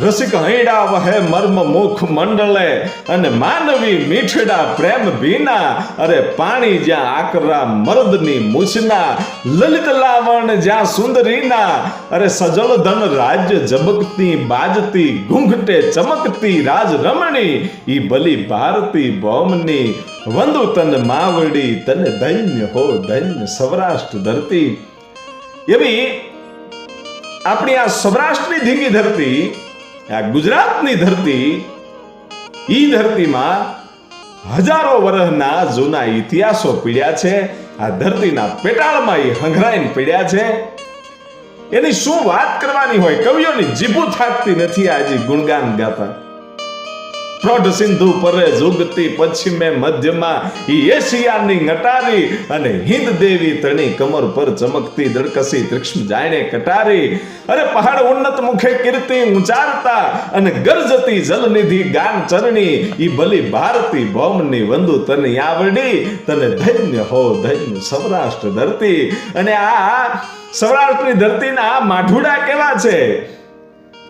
રસિક હૈડા વહે મર્મ મુખ મંડળે અને માનવી મીઠડા પ્રેમ ભીના. અરે પાણી જ્યાં આકરા મર્દની મૂછના, લલિત લાવણ જ્યાં સુંદરીના. અરે સજળ ધન રાજ્ય જબકતી બાજતી, ઘૂંઘટે ચમકતી રાજ રમણી ઈ બલી ભારતી ભૌમની વંદુ તન માવડી તને ધન્ય હો ધન્ય સૌરાષ્ટ્ર ધરતી. એવી આપણી આ સૌરાષ્ટ્રની ધીંગી ધરતી આ ગુજરાતની ધરતી, ઈ ધરતીમાં હજારો વર્ષના જૂના ઇતિહાસો પીડ્યા છે, આ ધરતીના પેટાળમાં એ હંઘરાઈને પીડ્યા છે. એની શું વાત કરવાની હોય, કવિઓની જીભું થાકતી નથી આજે ગુણગાન ગાતા. પ્રૌઢ સિંધુ પરે જુગતી પશ્ચિમે મધ્યમાં એશિયાની નટારી અને હિન્દ દેવી તણી કમર પર ચમકતી દળકસી ત્રિક્ષ્મ જાણે કટારી. અરે પહાડ ઉન્નત મુખે કીર્તિ ઉચારતા અને ગરજતી જલનિધિ ગાન ચરણી. ઈ ભલી ભારતી ભૌમની વંદુ તને આવડી, તને ધન્ય હો ધન્ય સૌરાષ્ટ્ર ધરતી. અને આ સૌરાષ્ટ્રની ધરતીના માઠુડા કેવા છે?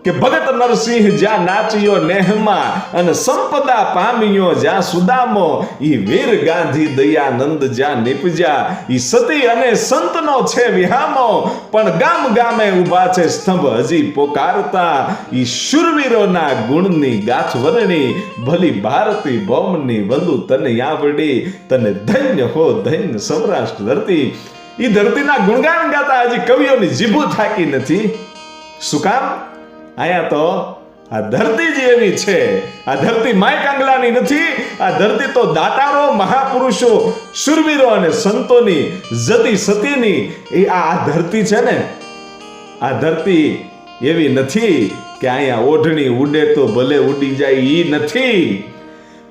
કે ભગત નરસિંહ જ્યાં નાચ્યો નેહમાં અને સંપદા પામ્યો જ્યાં સુદામો, ઈ વીર ગાંધી, દયાનંદ જ્યાં નીપજ્યા, ઈ સતી અને સંતનો છે વિહામો. પણ ગામ ગામે ઊભા છે સ્તંભ હજી પોકારતા, ઈ શૂરવીરોના ગુણની ગાથ વરણી, ભલી ભારતી ભૌમની વંદુ તને આવડી, તને ધન્ય હો ધન્ય સૌરાષ્ટ્ર ધરતી. ઈ ધરતીના ગુણગાન ગાતા હજી કવિઓની જીભું થાકી નથી. શું કામ? અહીંયા તો આ ધરતી જ એવી છે. આ ધરતી માય કાંગલાની નથી, આ ધરતી તો દાતારો, મહાપુરુષો શુરવીરો અને સંતોની, જતી સતીની, એ આ આ ધરતી છે ને. આ ધરતી એવી નથી કે અહીંયા ઓઢણી ઉડે તો ભલે ઉડી જાય એ નથી.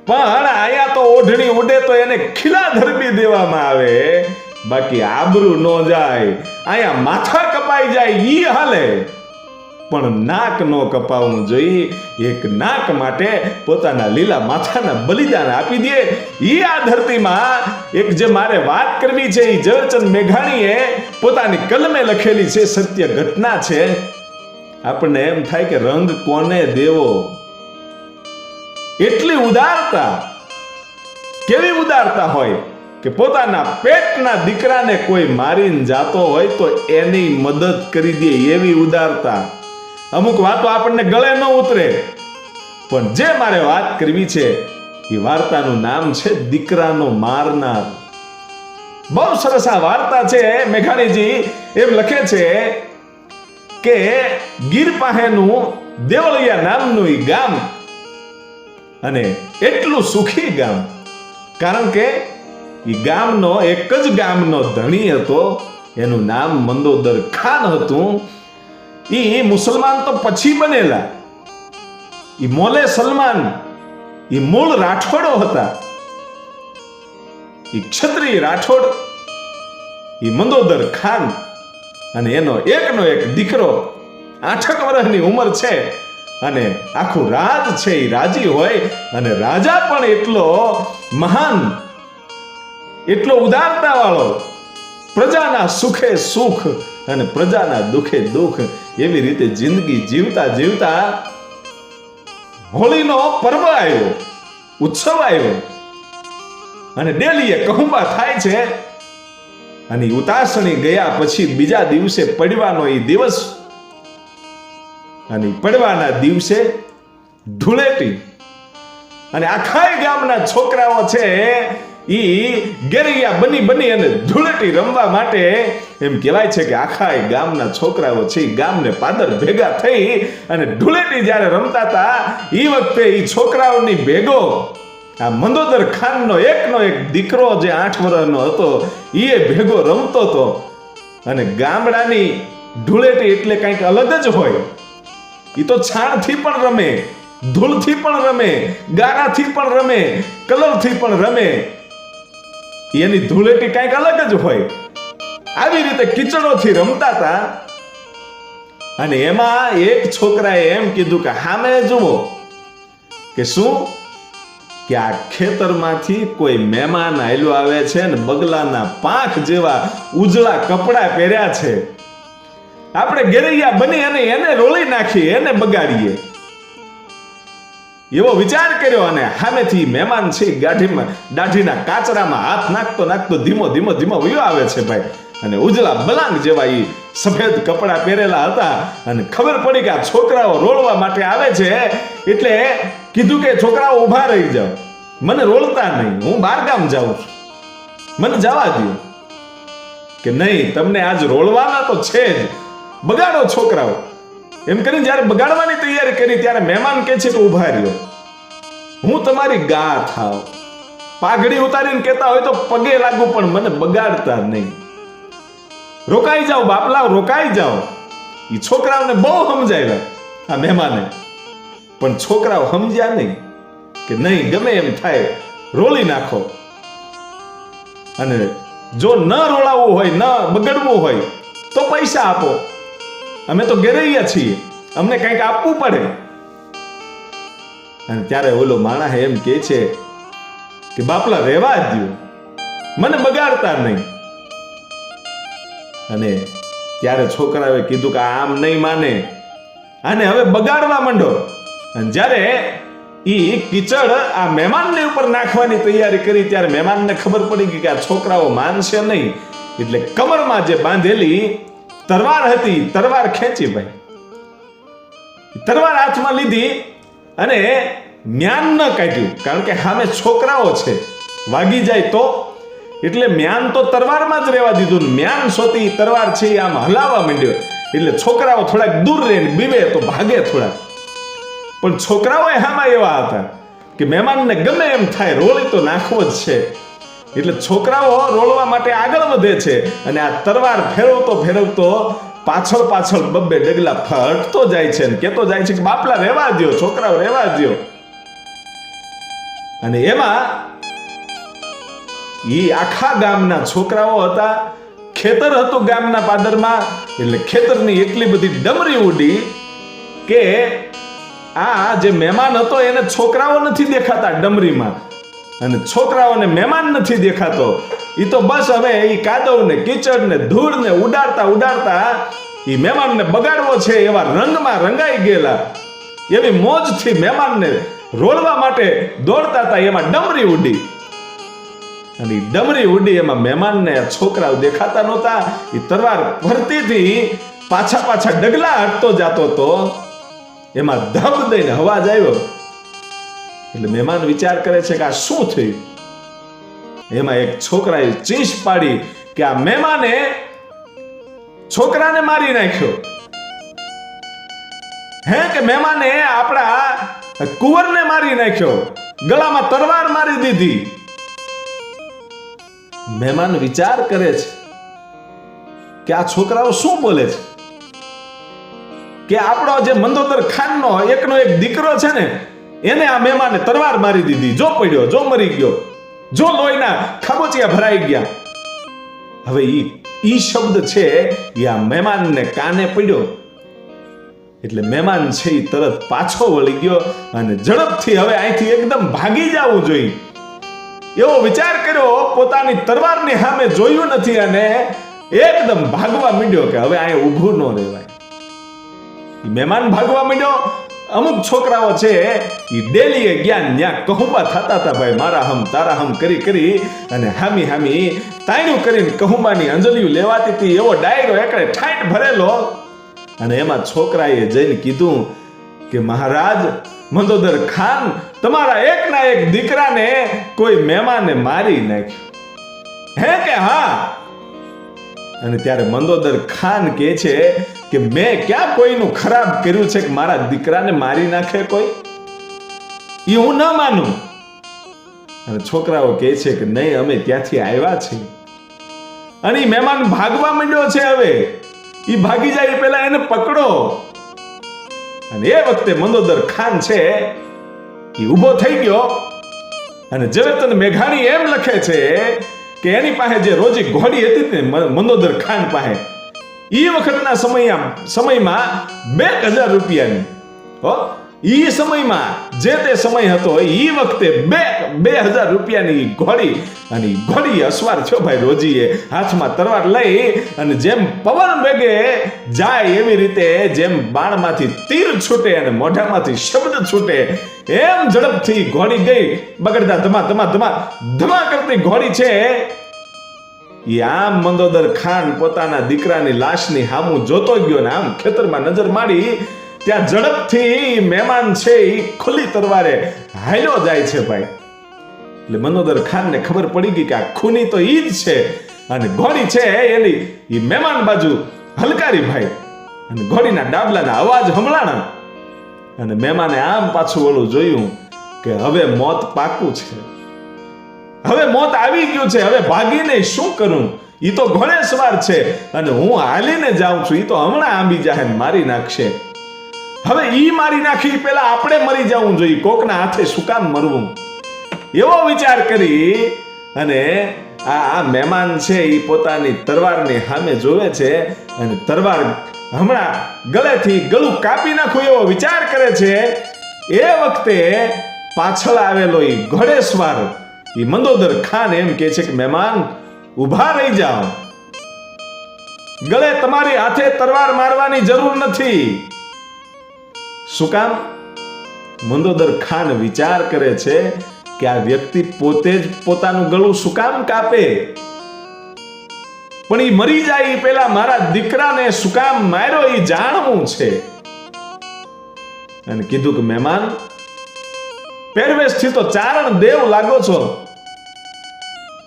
પણ અહીંયા તો ઓઢણી ઉડે તો એને ખીલા ધરબી દેવામાં આવે. બાકી આબરૂ ન જાય. અહીંયા માથા કપાઈ જાય, ઈ હાલે. પણ નાક ન કપાવવું જોઈએ. એક નાક માટે પોતાના લીલા માથાના બલિદાન આપી દે. એ આ ધરતીમાં એક જે મારે વાત કરવી છે એ ઝવેરચંદ મેઘાણીએ પોતાની કલમે લખેલી છે, સત્ય ઘટના છે. આપણને એમ થાય કે રંગ કોને દેવો? એટલી ઉદારતા. કેવી ઉદારતા હોય કે પોતાના પેટના દીકરાને કોઈ મારીને જાતો હોય તો એની મદદ કરી દે એવી ઉદારતા. અમુક વાતો આપણને ગળે ન ઉતરે. પણ જે મારે વાત કરવી છે, એ વાર્તાનું નામ છે દીકરાનો મારનાર. બહુ સરસ આ વાર્તા છે, મેઘાણીજી. એમ લખે છે કે ગીર પાસેનું દેવળિયા નામનું એ ગામ અને એટલું સુખી ગામ. કારણ કે ઈ ગામનો એક જ ગામનો ધણી હતો, એનું નામ મંદોદર ખાન હતું. ઈ મુસલમાન તો પછી બનેલા. એ મોલે સલમાન એ મૂળ રાઠોડો હતા. એ ક્ષત્રિય રાઠોડ એ મંદોદર ખાન અને એનો એકનો એક દીકરો આઠક વર્ષની ઉંમર છે અને આખું રાજ છે એ રાજી હોય અને રાજા પણ એટલો મહાન, એટલો ઉદારતા વાળો પ્રજાના સુખે સુખ અને પ્રજાના દુખે દુખ એવી રીતે જિંદગી જીવતા જીવતા હોળીનો પર્વ આવ્યો, ઉત્સવ આવ્યો. અને ડેલીએ કહુંબા થાય છે. અને ઉતાસણી ગયા પછી બીજા દિવસે પડવાનો એ દિવસ. અને પડવાના દિવસે ધૂળેટી. અને આખા ગામના છોકરાઓ છે, ઈ ગેરૈયા બની બની અને ધૂળેટી રમવા માટે એમ કહેવાય છે કે આખા ગામના છોકરાઓ છે ગામને પાદર ભેગા થઈ અને ધૂળેટી જ્યારે રમતા હતા એ વખતે એ છોકરાઓની ભેગો, આ મંદોદર ખાનનો એકનો એક દીકરો જે આઠ વર્ષનો હતો એ ભેગો રમતો હતો. અને ગામડાની ધૂળેટી એટલે કંઈક અલગ જ હોય. એ તો છાણથી પણ રમે, ધૂળથી પણ રમે, ગારાથી પણ રમે, કલરથી પણ રમે. એની ધૂળેટી કંઈક અલગ જ હોય. આવી રીતે કિચડોથી રમતા હતા અને એમાં એક છોકરાએ એમ કીધું કે હામે જુઓ કે શું? કે આ ખેતરમાંથી કોઈ મહેમાન આયલો આવે છે ને બગલાના પાંખ જેવા ઉજળા કપડા પહેર્યા છે. આપણે ગેરૈયા બની અને એને રોળી નાખીએ, એને બગાડીએ. એવો વિચાર કર્યો અને સામેથી મહેમાન છે ગાઢીમાં, દાઢીના કાચરામાં હાથ નાખતો નાખતો ધીમો ધીમો ધીમો વયો આવે છે ભાઈ. અને ઉજળા બલાંગ જેવા ઈ સફેદ કપડાં પહેરેલા હતા. અને ખબર પડી કે આ છોકરાઓ રોળવા માટે આવે છે. એટલે કીધું કે છોકરાઓ ઊભા રહી જાઓ. મને રોળતા નહીં. હું બહારગામ જાઉં છું. મને જવા દો કે નહીં, તમને આજ રોળવાના તો છે જ. બગાડો છોકરાઓ. એમ કરીને જ્યારે બગાડવાની તૈયારી કરી, ત્યારે મહેમાન કે છે કે ઊભા રહ્યો. હું તમારી ગા થાવ પાઘડી ઉતારીને કહેતા હોય તો પગે લાગુ, પણ મને બગાડતા નહીં. રોકાઈ જાઓ બાપલા રોકાઈ જાઓ. એ છોકરાઓને બહુ સમજાવ્યા આ મહેમાને. પણ છોકરાઓ સમજ્યા નહીં કે નહીં, ગમે એમ થાય, રોલી નાખો. અને જો ન રોળાવવું હોય, ન બગડવું હોય, તો પૈસા આપો. અમે તો ગેરૈયા છીએ, અમને કંઈક આપવું પડે. અને ત્યારે ઓલો માણસ એમ કે છે કે, બાપલા, રહેવા જ દ્યો. મને બગાડતા નહીં. અને ત્યારે છોકરાએ કીધું કે આમ નહીં માને. આને હવે બગાડવા માંડો. અને જ્યારે એ કીચડ આ મહેમાનને ઉપર નાખવાની તૈયારી કરી, ત્યારે મહેમાનને ખબર પડી ગઈ કે આ છોકરાઓ માનશે નહીં. એટલે કમરમાં જે બાંધેલી તરવાર હતી તરવાર ખેંચી ભાઈ. તરવાર હાથમાં લીધી અને જ્ઞાન ન કાઢ્યું. કારણ કે સામે છોકરાઓ છે. વાગી જાય તો એટલે મ્યાન તો તરવારમાં જ રહેવા દીધું મ્યાન સોતી તરવાર છે આમ હલાવવા માંડ્યો. એટલે છોકરાઓ થોડાક દૂર રહીને બીવે તો ભાગે થોડાક. પણ છોકરાઓ હામાં એવા હતા કે મહેમાનને ગમે એમ થાય રોળી તો નાખવો જ છે. એટલે છોકરાઓ રોળવા માટે આગળ વધે છે અને આ તરવાર ફેરવતો ફેરવતો પાછળ પાછળ બબ્બે ડગલા ફટતો જાય છે અને કેતો જાય છે કે બાપલા રહેવા દ્યો, છોકરાઓ રહેવા દ્યો. અને એમાં ઈ આખા ગામના છોકરાઓ હતા. ખેતર હતું ગામના પાદરમાં, એટલે ખેતરની એટલી બધી ડમરી ઉડી કે આ જે મહેમાન હતો એને છોકરાઓ નથી દેખાતા ડમરીમાં. અને છોકરાઓને મહેમાન નથી દેખાતો. એ તો બસ હવે એ કાદવને, કીચડને, ધૂળને ઉડાડતા ઉડાડતા એ મહેમાનને બગાડવો છે, એવા રંગમાં રંગાઈ ગયેલા. એવી મોજથી મહેમાનને રોળવા માટે દોડતા હતા, એમાં ડમરી ઉડી. અને ડમરી ઉડી એમાં મહેમાનને છોકરાઓ દેખાતા નહોતા. એ તરવાર ફરતીથી પાછા પાછા ડગલા હટતો જતો તો એમાં ધબ દઈને હવાજ આવ્યો. એટલે મહેમાન વિચાર કરે છે કે આ શું થયું? એમાં એક છોકરાએ ચીસ પાડી કે આ મહેમાને છોકરાને મારી નાખ્યો. હે કે મહેમાને આપણા કુંવરને મારી નાખ્યો. ગળામાં તરવાર મારી દીધી. મહેમાન વિચાર કરે છે કે આ છોકરાઓ શું બોલે છે? કે આપણો જે મંદોદર ખાનનો એકનો એક દીકરો છે ને, એને આ મહેમાને તરવાર મારી દીધી. જો પડ્યો, જો મરી ગયો, જો લોહીના ખાબોચિયા ભરાઈ ગયા. હવે ઈ ઈ શબ્દ છે એ આ મહેમાનને કાને પડ્યો? એટલે મહેમાન છે એ તરત પાછો વળી ગયો અને ઝડપથી હવે અહીંથી એકદમ ભાગી જવું જોઈએ. એવો વિચાર કર્યો, પોતાની તરવારની સામે જોયું નથી અને એકદમ ભાગવા માંડ્યો કે હવે અહીંયા ઊભું ન રહેવાય. મહેમાન ભાગવા માંડ્યો. અમુક છોકરાઓ છે એ ડેલીએ ગયા ત્યાં કહુંબા થતા હતા, ભાઈ, મારા હમ, તારા હમ, કરી કરી અને હામી હામી તાણ્યું કરીને કહુંબાની અંજલિયું લેવાતી હતી. એવો ડાયરો એકડે ઠાઈટ ભરેલો અને એમાં છોકરાએ જઈને કીધું કે, મહારાજ મંદોદર ખાન, તમારા એકના એક દીકરાને કોઈ મહેમાને મારી નાખ્યો. હે કે હા? અને ત્યારે મંદોદર ખાન કહે છે કે મેં ક્યાં કોઈનું ખરાબ કર્યું છે કે મારા દીકરાને મારી નાખે કોઈ? એ હું ન માનું. અને છોકરાઓ કહે છે કે નહીં, અમે ત્યાંથી આવ્યા છીએ. અને મહેમાન ભાગવા માંડ્યો છે હવે. એ ભાગી જાય પેલા એને પકડો. અને એ વખતે મંદોદર ખાન છે, એ ઊભો થઈ ગયો. અને ઝવેરચંદ મેઘાણી એમ લખે છે કે એની પાસે જે રોજી ઘોડી હતી ને મંદોદર ખાન પાસે એ વખતના સમય સમયમાં બે હજાર રૂપિયાની, હો ઈ સમયમાં જે તે સમય હતો, ઈ વખતે બે બે હજાર રૂપિયાની ઘોડી અને ઘોડી અસવાર છો ભાઈ રોજીએ હાથમાં તરવાર લઈ અને જેમ પવન વેગે, જાય એવી રીતે જેમ બાણમાંથી તીર છૂટે અને મોઢામાંથી શબ્દ છૂટે, એમ ઝડપથી ઘોડી ગઈ. બગડતા ધમા ધમા ધમા ધમા કરતી ઘોડી છે. એ આમ મંદોદર ખાન પોતાના દીકરાની લાશની હામું જોતો ગયો ને આમ ખેતરમાં નજર મારી ત્યાં ઝડપથી મહેમાન છે એ ખુલ્લી તરવારે હાલ્યો જાય છે ભાઈ. એટલે મનોદર ખાનને ખબર પડી ગઈ કે આ ખૂની તો ઈ જ છે. અને ઘોડી છે એની એ મહેમાન બાજુ હલકારી ભાઈ. અને ઘોડીના ડાબલાના અવાજ હમણાણા અને મહેમાને આમ પાછું ઓલું જોયું કે હવે મોત પાકું છે. હવે મોત આવી ગયું છે, હવે ભાગીને શું કરું? એ તો ઘોડેસવાર છે. અને હું હાલીને જાઉં છું એ તો હમણાં આંબી જાહે ને મારી નાખશે. હવે ઈ મારી નાખી પેલા આપણે મરી જવું જોઈએ. કોકના હાથે શું કામ મરવું? એવો વિચાર કરી અને આ આ મહેમાન છે એ પોતાની તરવારની સામે જોવે છે અને તરવાર હમણાં ગળેથી ગળું કાપી નાખું એવો વિચાર કરે છે. એ વખતે પાછળ આવેલો એ ઘોડેસવાર એ મંદોદર ખાન એમ કે છે કે, મહેમાન, ઊભા રહી જાઓ. ગળે તમારી હાથે તરવાર મારવાની જરૂર નથી. શું કામ? મંદોદર ખાન વિચાર કરે છે કે આ વ્યક્તિ પોતે જ પોતાનું ગળું શું કામ કાપે? પણ એ મરી જાય એ પેલા મારા દીકરાને શું કામ માર્યો એ જાણવું છે. અને કીધું કે, મહેમાન પહેરવેશથી તો ચારણ દેવ લાગો છો.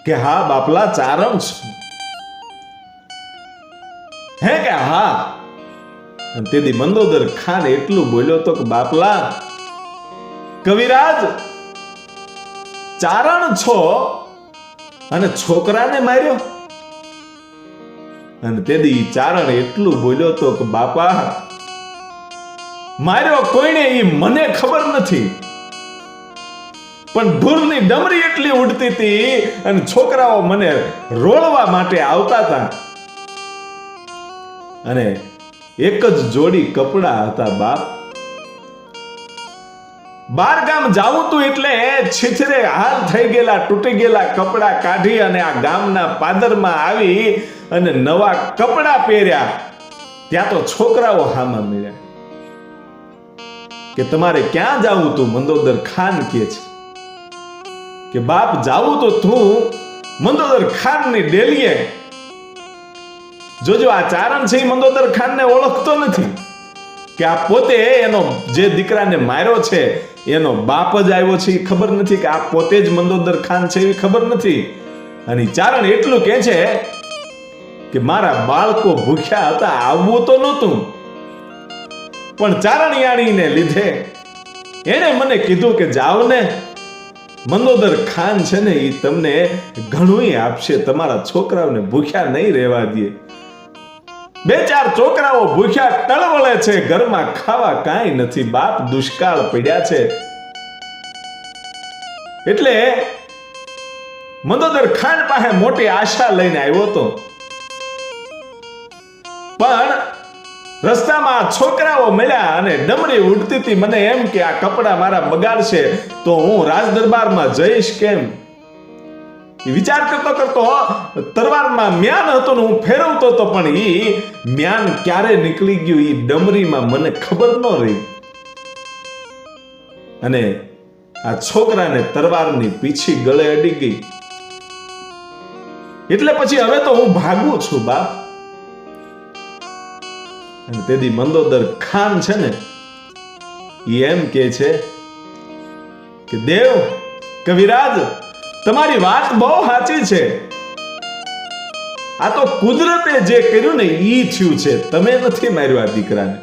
કે, હા, બાપલા, ચારણ છું. હે કે, હા તેથી મંદોદર ખાન એટલું બોલ્યો તો કે, બાપલા, કવિરાજ, ચારણ છો અને છોકરાને માર્યો. અને તેથી ચારણ એટલું બોલ્યો તો કે, બાપા, માર્યો કોઈને એ મને ખબર નથી. પણ ઢોરની ડમરી એટલી ઉડતી હતી અને છોકરાઓ મને રોળવા માટે આવતા હતા. અને એક જ જોડી કપડા હતા બાપ. બાર ગામ જાવું તું એટલે છીછરે હાલ થઈ ગયેલા, તૂટી ગયેલા કપડા કાઢી અને આ ગામના પાદરમાં આવી અને નવા કપડા પહેર્યા. ત્યાં તો છોકરાઓ હામાં મળ્યા. કે તમારે ક્યાં જાવું તું? મંદોદર ખાન કે છે? કે બાપ, જાવું તો તું મંદોદર ખાનની ડેલીએ જોજો, આ ચારણ છે મંદોદર ખાનને ઓળખતો નથી. કે આ પોતે એનો જે દીકરાને માર્યો છે, એનો બાપ જ આવ્યો છે એ ખબર નથી કે આ પોતે જ મંદોદર ખાન છે એવી ખબર નથી. અને ચારણ એટલું કહે છે કે મારા બાળકો ભૂખ્યા હતા, આવવું તો નહોતું. પણ ચારણિયાણીને લીધે એણે મને કીધું કે જાઓ ને મંદોદર ખાન છે ને એ તમને ઘણું આપશે, તમારા છોકરાઓને ભૂખ્યા નહીં રહેવા દે. બે ચાર છોકરાઓ ભૂખ્યા ટળવળે છે, ઘરમાં ખાવા કાંઈ નથી, બાપ દુષ્કાળ પડ્યા છે. એટલે મંદોદર ખાન પાસે મોટી આશા લઈને આવ્યો હતો. પણ રસ્તામાં છોકરાઓ મળ્યા અને ડમરી ઉડતી મને એમ કે આ કપડા મારા બગાડશે તો હું રાજ દરબારમાં જઈશ કેમ? વિચાર કરતો કરતો તરવારમાં મ્યાન હતો હું ફેરવતો હતો, પણ એ મ્યાન ક્યારે નીકળી ગયું એ ડમરીમાં મને ખબર ન રહી. અને આ છોકરાને તરવારની પીછી ગળે અડી ગઈ. એટલે પછી હવે તો હું ભાગું છું, બાપ. અને તેથી મંદોદર ખાન છે ને એ એમ કે છે કે દેવ, કવિરાજ તમારી વાત બહુ સાચી છે. આ તો કુદરતે જે કર્યું ને ઈ થયું છે. તમે નથી માર્યું દીકરાને.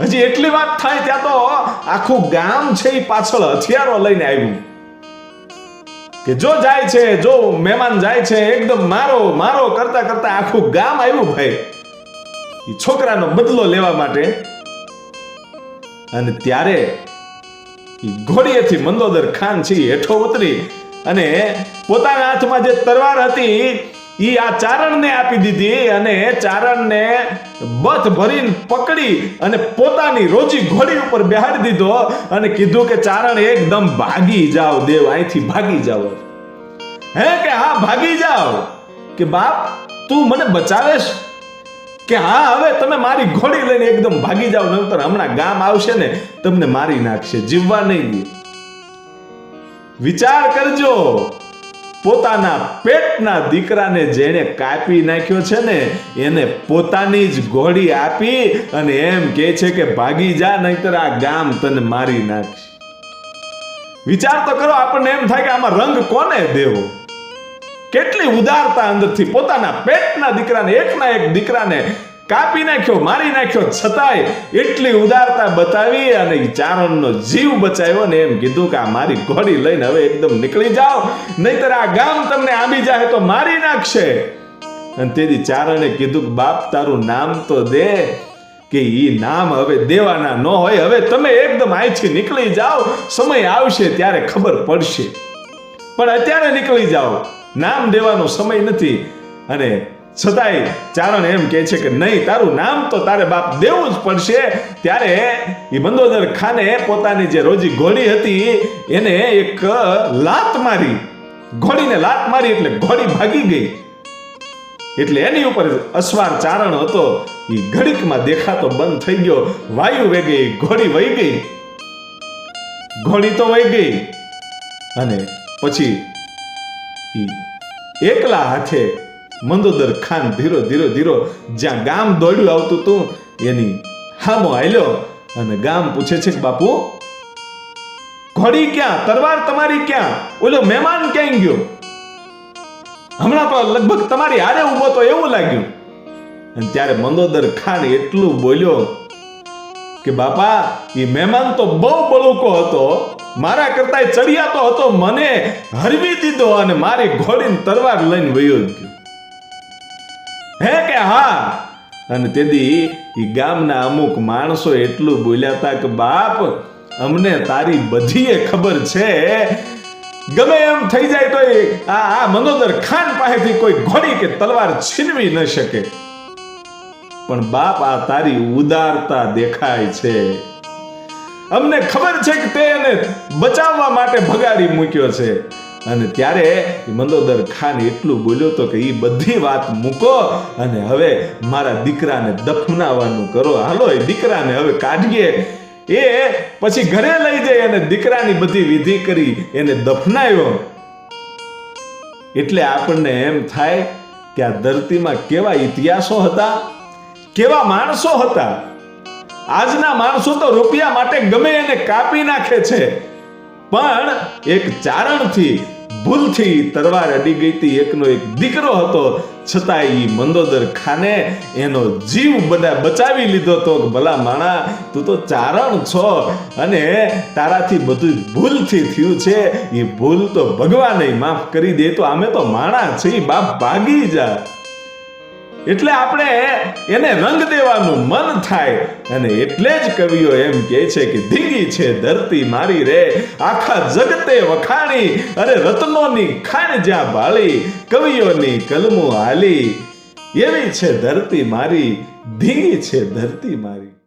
હજી એટલી વાત થાય ત્યાં તો આખું ગામ છે એ પાછળ હથિયારો લઈને આવ્યું. કે જો જાય છે, જો મહેમાન જાય છે, એકદમ મારો મારો કરતા કરતા આખું ગામ આવ્યું ભાઈ. એ છોકરાનો બદલો લેવા માટે. અને ત્યારે ઘોડીએથી મંદોદર ખાન છે હેઠો ઉતરી અને પોતાના હાથમાં જે તરવાર હતી એ આ ચારણને આપી દીધી અને ચારણને બથ ભરીને પકડી અને પોતાની રોજી ઘોડી ઉપર બેહાડી દીધો અને કીધું કે, ચારણ એકદમ ભાગી જાઓ દેવ, અહીંથી ભાગી જાઓ હે કે, હા, ભાગી જાઓ કે, બાપ, તું મને બચાવેશ? કે, હા, હવે તમે મારી ઘોડી લઈને એકદમ ભાગી જાઓ નંતર હમણાં ગામ આવશે ને, તમને મારી નાખશે, જીવવા નહીં દે. વિચાર કરજો. પોતાના પેટના દીકરાને જેણે કાપી નાખ્યો છે ને, એને પોતાની જ ઘોડી આપી અને એમ કહે છે કે ભાગી જા, નહીતર આ ગામ તને મારી નાખશે. વિચાર તો કરો, આપણને એમ થાય કે આમાં રંગ કોને દેવો? કેટલી ઉદારતા અંદરથી પોતાના પેટના દીકરાને, એકના એક દીકરાને કાપી નાખ્યો, મારી નાખ્યો. છતાંય એટલી ઉદારતા બતાવી અને ચારણનો જીવ બચાવ્યો ને એમ કીધું કે આ મારી ઘોડી લઈને હવે એકદમ નીકળી જાઓ. નહીતર આ ગામ તમને આંબી જાય તો મારી નાખશે. અને તેથી ચારણે કીધું કે, બાપ, તારું નામ તો દે, કે એ નામ હવે દેવાના ન હોય. હવે તમે એકદમ અહીંથી નીકળી જાઓ. સમય આવશે ત્યારે ખબર પડશે. પણ અત્યારે નીકળી જાઓ. નામ દેવાનો સમય નથી. અને છતાંય ચારણ એમ કહે છે કે નહીં, તારું નામ તો તારે બાપ દેવું જ પડશે. ત્યારે એ બંદોદર ખાને પોતાની જે રોજી ઘોડી હતી, એને એક લાત મારી. ઘોડીને લાત મારી એટલે ઘોડી ભાગી ગઈ. એટલે એની ઉપર અસવાર ચારણ હતો. એ ઘડીકમાં દેખાતો બંધ થઈ ગયો. વાયુ વેગે ઘોડી વહી ગઈ. ઘોડી તો વહી ગઈ. અને પછી એકલા હાથે મંદોદર ખાન ધીરો ધીરો ધીરો, જ્યાં ગામ દોડ્યું આવતું હતું એની હામો આલ્યો અને ગામ પૂછે છે બાપુ, ઘોડી ક્યાં? તરવાર તમારી ક્યાં? ઓલો મહેમાન ક્યાં ગયો? હમણાં તો લગભગ તમારી હારે ઊભો તો એવું લાગ્યું. અને ત્યારે મંદોદર ખાન એટલું બોલ્યો કે, બાપા એ મહેમાન તો બહુ બળુકો હતો. મારા કરતા ચડિયાતો હતો. મને હરવી દીધો અને મારી ઘોડીને તરવાર લઈને વયો ગયો. હે કે હા? અને તેથી એ ગામના અમુક માણસો એટલું બોલ્યા કે, બાપ, અમને તારી બધીએ ખબર છે. ગમે એમ થઈ જાય તો આ આ મંદોદર ખાન પાસેથી કોઈ ઘોડી કે તલવાર છીનવી ન શકે. પણ બાપ આ તારી ઉદારતા દેખાય છે. અમને ખબર છે કે તે એને બચાવવા માટે ભગાડી મૂક્યો છે. અને ત્યારે મંદોદર ખાન એટલું બોલ્યો તો કે એ બધી વાત મૂકો અને હવે મારા દીકરાને દફનાવવાનું કરો. હાલો, એ દીકરાને હવે કાઢીએ. એ પછી ઘરે લઈ જઈ અને દીકરાની બધી વિધિ કરી એને દફનાવ્યો એટલે આપણને એમ થાય કે આ ધરતીમાં કેવા ઇતિહાસો હતા, કેવા માણસો હતા. આજના માણસો તો રૂપિયા માટે ગમે એને કાપી નાખે છે. પણ એક ચારણથી ભૂલથી તરવાર અડી ગઈ હતી. એકનો એક દીકરો હતો. છતાં એ મંદોદર ખાને એનો જીવ બધા બચાવી લીધો તો ભલા માણા, તું તો ચારણ છો અને તારાથી બધું ભૂલથી થયું છે. એ ભૂલ તો ભગવાને માફ કરી દે. તો અમે તો માણા છીએ. બાપ ભાગી જા. એટલે આપણે એને રંગ દેવાનું મન થાય. અને એટલે જ કવિઓ એમ કહે છે કે ધીંગી છે, ધરતી મારી રે, આખા જગતે વખાણી, અરે રત્નોની ખાણ જ્યાં ભાળી કવિઓની કલમો હાલી એવી છે ધરતી મારી, ધીંગી છે ધરતી મારી.